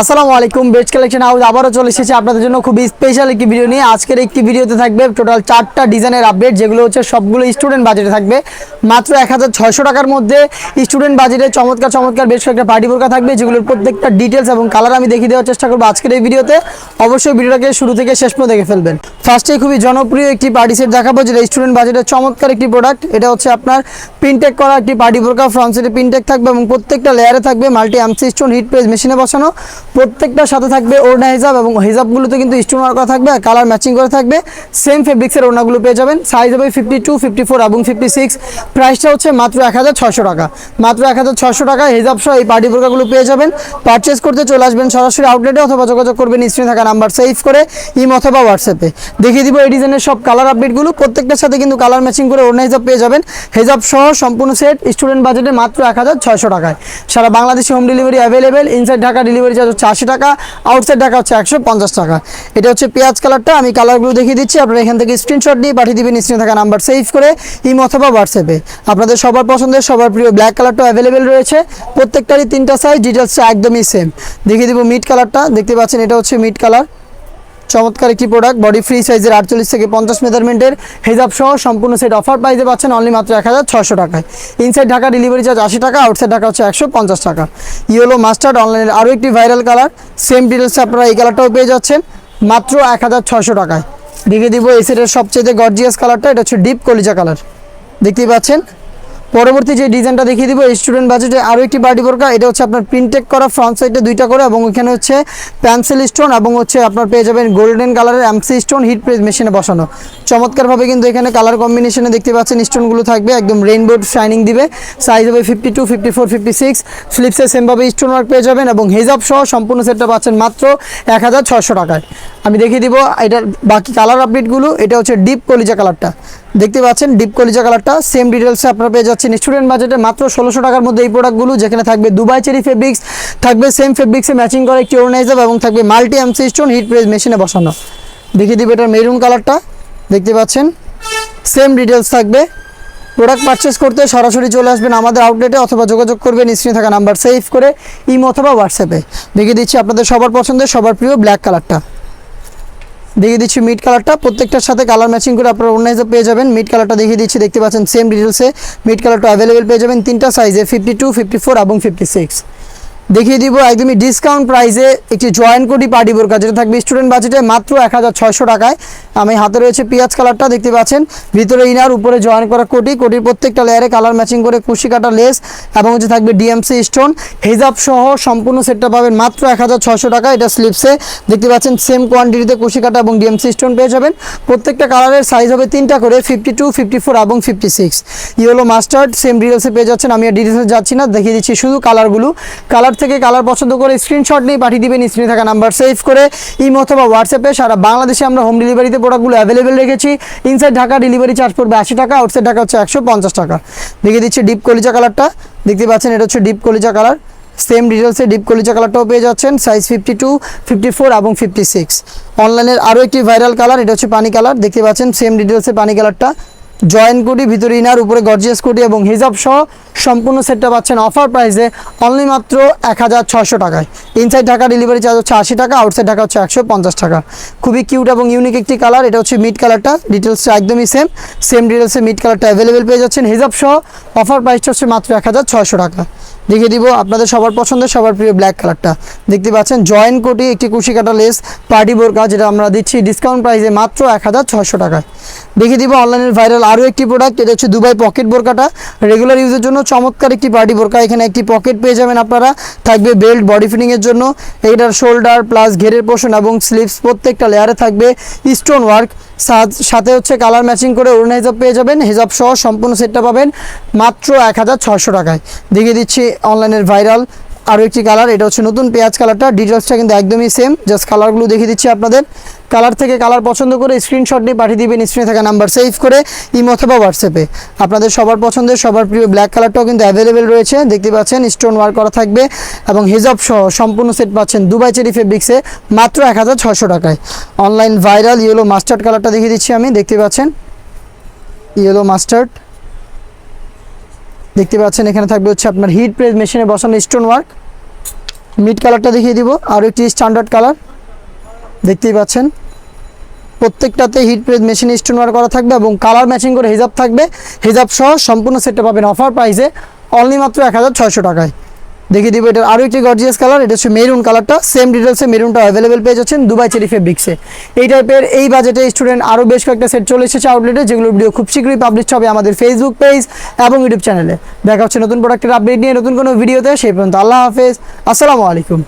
আসসালামু আলাইকুম best collection house আবারও চলে এসেছে আপনাদের জন্য খুবই স্পেশাল একটি ভিডিও নিয়ে। আজকের একটি ভিডিওতে থাকবে টোটাল চারটা ডিজাইনের আপডেট যেগুলো হচ্ছে সবগুলো স্টুডেন্ট বাজেটে থাকবে। মাত্র এক হাজার ছয়শো টাকার মধ্যে স্টুডেন্ট বাজেটে চমৎকার চমৎকার বেশ কয়েকটা পার্টি বোরকা থাকবে, যেগুলোর প্রত্যেকটা ডিটেলস এবং কালার আমি দেখিয়ে দেওয়ার চেষ্টা করব আজকের এই ভিডিওতে অবশ্যই ভিডিওটাকে শুরু থেকে শেষ পর্যন্ত দেখে ফেলবেন। ফার্স্টে খুবই জনপ্রিয় একটি পার্টি সেট দেখাবো, যেটা স্টুডেন্ট বাজেটের চমৎকার একটি প্রোডাক্ট এটা হচ্ছে আপনার প্রিন্টেক করা একটি পার্টি বোরকা ফ্রন্ট সেটে প্রিন্টেক থাকবে এবং প্রত্যেকটা লেয়ারে থাকবে multi MC stone heat press মেশিনে বসানো। প্রত্যেকটার সাথে থাকবে ওড়না হিজাব এবং হিসাবগুলোতে কিন্তু স্টোন করা থাকবে আর কালার ম্যাচিং করে থাকবে। সেম ফেব্রিক্সের ওড়নাগুলো পেয়ে যাবেন। সাইজ হবে ফিফটি টু ফিফটি ফোর এবং ফিফটি সিক্স প্রাইসটা হচ্ছে মাত্র এক হাজার ছশো টাকা। মাত্র এক হাজার ছশো টাকা হিসাব সহ এই পার্টি বোরকাগুলো পেয়ে যাবেন। পারচেস করতে চলে আসবেন সরাসরি আউটলেটে অথবা যোগাযোগ করবেন স্ক্রিনে থাকা নাম্বার সেভ করে ইম অথবা হোয়াটসঅ্যাপে দেখিয়ে দিব এই ডিজাইনের সব কালার আপডেটগুলো প্রত্যেকটার সাথে কিন্তু কালার ম্যাচিং করে ওড়না হিসাব পেয়ে যাবেন। হেজাব সহ সম্পূর্ণ সেট স্টুডেন্ট বাজেটে মাত্র এক হাজার ছয়শো টাকায়। সারা বাংলাদেশে home delivery available inside Dhaka delivery charge হচ্ছে আশি টাকা আউটসাইড ঢাকা হচ্ছে একশো পঞ্চাশ টাকা। এটা হচ্ছে পেঁয়াজ কালারটা, আমি কালারগুলো দেখিয়ে দিচ্ছি, আপনারা এখান থেকে স্ক্রিনশট নিয়ে পাঠিয়ে দেবেন স্ক্রিনে থাকা নাম্বার সেভ করে ইম অথবা হোয়াটসঅ্যাপে আপনাদের সবার পছন্দের, সবার প্রিয় ব্ল্যাক কালারটা অ্যাভেলেবেল রয়েছে, প্রত্যেকটারই তিনটা সাইজ ডিটেলসটা একদমই সেম দেখিয়ে দেবো মিড কালারটা দেখতে পাচ্ছেন, এটা হচ্ছে মিড কালার চমৎকার একটি প্রোডাক্ট বডি ফ্রি সাইজের আটচল্লিশ থেকে পঞ্চাশ মেজারমেন্টের হেজাব সহ সম্পূর্ণ সেট অফার প্রাইসে পাচ্ছেন অনলি মাত্র এক হাজার ছশো টাকায়। ইনসাইড ঢাকা ডেলিভারি চার্জ আশি টাকা আউটসাইড ঢাকা হচ্ছে একশো পঞ্চাশ টাকা। ইয়েলো মাস্টার্ড অনলাইনের আরও একটি ভাইরাল কালার সেম ডিটেলসে আপনারা এই কালারটাও পেয়ে যাচ্ছেন, মাত্র এক হাজার ছশো টাকায়। দেখে দিব এই সেটের সবচেয়ে গর্জিয়াস কালারটা এটা হচ্ছে ডিপ কলিজা কালার দেখতেই পাচ্ছেন পরবর্তী যে ডিজাইনটা দেখিয়ে দিব স্টুডেন্ট বাজেটে আরও একটি পার্টি বোরকা। এটা হচ্ছে আপনার প্রিন্টেক করা ফ্রন্ট সাইডে দুইটা করে, এবং এখানে হচ্ছে পেন্সিল স্টোন এবং হচ্ছে আপনার পেয়ে যাবেন গোল্ডেন কালারের এমসি স্টোন হিট প্রেস মেশিনে বসানো। চমৎকারভাবে কিন্তু এখানে কালার কম্বিনেশনে দেখতে পাচ্ছেন স্টোনগুলো থাকবে, একদম রেইনবো শাইনিং দিবে। সাইজ হবে fifty two fifty four fifty six ফ্লিপসে সেমভাবে স্টোন ওয়ার্ক পেয়ে যাবেন, এবং হেজাব সহ সম্পূর্ণ সেটটা পাচ্ছেন মাত্র এক হাজার ছশো টাকায়। আমি দেখিয়ে দিব, এটার বাকি কালার আপডেটগুলো এটা হচ্ছে ডিপ কলিজা কালারটা দেখতে পাচ্ছেন ডিপ কলিজা কালারটা সেম ডিটেলসে আপনারা পেয়ে যাচ্ছেন। স্টুডেন্ট বাজেটে মাত্র ষোলোশো টাকার মধ্যে এই প্রোডাক্টগুলো যেখানে থাকবে দুবাই চেরি ফেব্রিক্স থাকবে সেম ফেব্রিক্সে ম্যাচিং করা একটি অর্গানাইজার এবং থাকবে multi MC stone heat press মেশিনে বসানো। দেখিয়ে দিব এটার মেরুন কালারটা দেখতে পাচ্ছেন। সেম ডিটেলস থাকবে। প্রোডাক্ট পারচেস করতে সরাসরি চলে আসবেন আমাদের আউটলেটে অথবা যোগাযোগ করবেন, স্ক্রিনে থাকা নাম্বার সেভ করে, ইম অথবা হোয়াটসঅ্যাপে দেখিয়ে দিচ্ছি আপনাদের সবার পছন্দের, সবার প্রিয় ব্ল্যাক কালারটা দেখিয়ে দিচ্ছি মিড কালারটা প্রত্যেকটার সাথে কালার ম্যাচিং করে আপনারা অন্য হিসেবে পেয়ে যাবেন। মিড কালারটা দেখিয়ে দিচ্ছি, দেখতে পাচ্ছেন সেম ডিটেলসে মিড কালারটা অ্যাভেলেবেল পেয়ে যাবেন তিনটা সাইজে ফিফটি টু ফিফটি ফোর এবং ফিফটি সিক্স দেখিয়ে দিব একদমই ডিসকাউন্ট প্রাইসে একটি জয়েন্ট কোটি পার্টি বোরকা যেটা থাকবে স্টুডেন্ট বাজেটে মাত্র এক হাজার ছয়শো টাকায়। আমি হাতে রয়েছে পেঁয়াজ কালারটা দেখতে পাচ্ছেন। ভিতরে ইনার উপরে জয়েন করা কোটি কোটির প্রত্যেকটা লেয়ারে কালার ম্যাচিং করে কুশি কাটা লেস এবং হচ্ছে থাকবে ডিএমসি স্টোন হেজাব সহ সম্পূর্ণ সেটটা পাবেন মাত্র এক হাজার ছয়শো টাকা এটা স্লিপসে দেখতে পাচ্ছেন সেম কোয়ান্টিটিতে কুশি কাটা এবং ডিএমসি স্টোন পেয়ে যাবেন। প্রত্যেকটা কালারের সাইজ হবে তিনটা করে ফিফটি টু ফিফটি ফোর এবং fifty six yellow mustard same ডিটেলসে পেয়ে যাচ্ছেন। আমি আর ডিটেলসে যাচ্ছি না, দেখিয়ে দিচ্ছি শুধু কালারগুলো কালার থেকে কালার পছন্দ করে স্ক্রিনশট নিয়ে পাঠিয়ে দিবেন স্ক্রিনে থাকা নাম্বার সেভ করে ইমো অথবা হোয়াটসঅ্যাপে সারা বাংলাদেশে আমরা হোম ডেলিভারিতে প্রোডাক্টগুলো অ্যাভেলেবেল রেখেছি। ইনসাইড ঢাকা ডেলিভারি চার্জ পড়বে আশি টাকা আউটসাইড ঢাকা হচ্ছে একশো পঞ্চাশ টাকা। দেখিয়ে দিচ্ছি ডিপ কলিজা কালারটা দেখতে পাচ্ছেন এটা হচ্ছে ডিপ কলিজা কালার সেম ডিটেলসে ডিপ কলিজা কালারটাও পেয়ে যাচ্ছেন size fifty two fifty four এবং ফিফটি সিক্স অনলাইনের আরও একটি ভাইরাল কালার এটা হচ্ছে পানি কালার দেখতে পাচ্ছেন সেম ডিটেলসে পানি কালারটা জয়েন্ট কোটি ভিতরে ইনার, উপরে গর্জিয়াস কোটি এবং হিজাব সহ সম্পূর্ণ সেটটা পাচ্ছেন অফার প্রাইসে অনলি মাত্র এক হাজার ছশো টাকায়। ইনসাইড ঢাকা ডেলিভারি চার্জ হচ্ছে আশি টাকা আউটসাইড ঢাকা হচ্ছে একশো পঞ্চাশ টাকা। খুবই কিউট এবং ইউনিক একটি কালার এটা হচ্ছে মিড কালারটা ডিটেলসটা একদমই সেম সেম ডিটেলসে মিড কালারটা অ্যাভেলেবেল পেয়ে যাচ্ছেন। হিজাব সহ অফার প্রাইসটা হচ্ছে মাত্র এক হাজার ছশো টাকা। দেখিয়ে দিব আপনাদের সবার পছন্দের, সবার প্রিয় ব্ল্যাক কালারটা দেখতে পাচ্ছেন জয়েন্ট কোটি একটি কুশি কাটা লেস পার্টি বোরকা, যেটা আমরা দিচ্ছি ডিসকাউন্ট প্রাইসে মাত্র এক হাজার ছয়শো টাকায়। দেখিয়ে দিব অনলাইনের ভাইরাল আরও একটি প্রোডাক্ট এটা হচ্ছে দুবাই পকেট বোরকাটা। রেগুলার ইউজের জন্য চমৎকার একটি পার্টি বোরকা, এখানে একটি পকেট পেয়ে যাবেন আপনারা। থাকবে বেল্ট বডি ফিটিংয়ের জন্য। এইটার শোল্ডার প্লাস ঘেরের পোষণ এবং স্লিভস প্রত্যেকটা লেয়ারে থাকবে। স্টোন ওয়ার্ক সাথে হচ্ছে কালার ম্যাচিং করে অরুণ হিজাব পেয়ে যাবেন। হিজাব সহ সম্পূর্ণ সেটটা পাবেন মাত্র এক টাকায়। দেখিয়ে দিচ্ছি অনলাইনের ভাইরাল আরও একটি কালার। এটা হচ্ছে নতুন পেঁয়াজ কালারটা। ডিটেলসটা কিন্তু একদমই সেম জাস্ট কালারগুলো দেখিয়ে দিচ্ছি আপনাদের। কালার থেকে কালার পছন্দ করে স্ক্রিনশট নিয়ে পাঠিয়ে দিবেন স্ক্রিনে থাকা নাম্বার সেভ করে ইম অথবা হোয়াটসঅ্যাপে আপনাদের সবার পছন্দের, সবার প্রিয় ব্ল্যাক কালারটাও কিন্তু অ্যাভেলেবেল রয়েছে। দেখতে পাচ্ছেন স্টোন ওয়ার্ক করা থাকবে এবং হিজাব সহ সম্পূর্ণ সেট পাচ্ছেন দুবাই চেরি ফেব্রিক্সে মাত্র এক টাকায়। অনলাইন ভাইরাল ইয়েলো মাস্টার্ড কালারটা দেখিয়ে দিচ্ছি আমি, দেখতে পাচ্ছেন? ইয়েলো মাস্টার্ড দেখতে পাচ্ছেন, এখানে থাকবে হচ্ছে আপনার হিট প্রেস মেশিনে বসানো স্টোন ওয়ার্ক মিড কালারটা দেখিয়ে দিব, আর একটি স্ট্যান্ডার্ড কালার দেখতেই পাচ্ছেন। প্রত্যেকটাতে হিট প্রেস মেশিন স্টোন ওয়ার করা থাকবে এবং কালার ম্যাচিং করে হিজাব থাকবে। হিজাব সহ সম্পূর্ণ সেটটা পাবেন অফার প্রাইসে অনলি মাত্র এক হাজার ছয়শো টাকায়। দেখিয়ে দিব এটার আরও একটি গর্জিয়াস কালার এটা হচ্ছে মেরুন কালারটা সেম ডিটেলসে মেরুনটা অ্যাভেলেবেল পেয়ে যাচ্ছেন দুবাই চেরি ফেব্রিক্সে এই টাইপের এই বাজেটে স্টুডেন্ট আরও বেশ কয়েকটা সেট চলে এসেছে আউটলেটে যেগুলো ভিডিও খুব শীঘ্রই পাবলিশ হবে আমাদের ফেসবুক পেজ এবং ইউটিউব চ্যানেলে দেখা হচ্ছে নতুন প্রোডাক্টের আপডেট নিয়ে নতুন কোনো ভিডিওতে সেই পর্যন্ত আল্লাহ হাফেজ। আসসালামু আলাইকুম।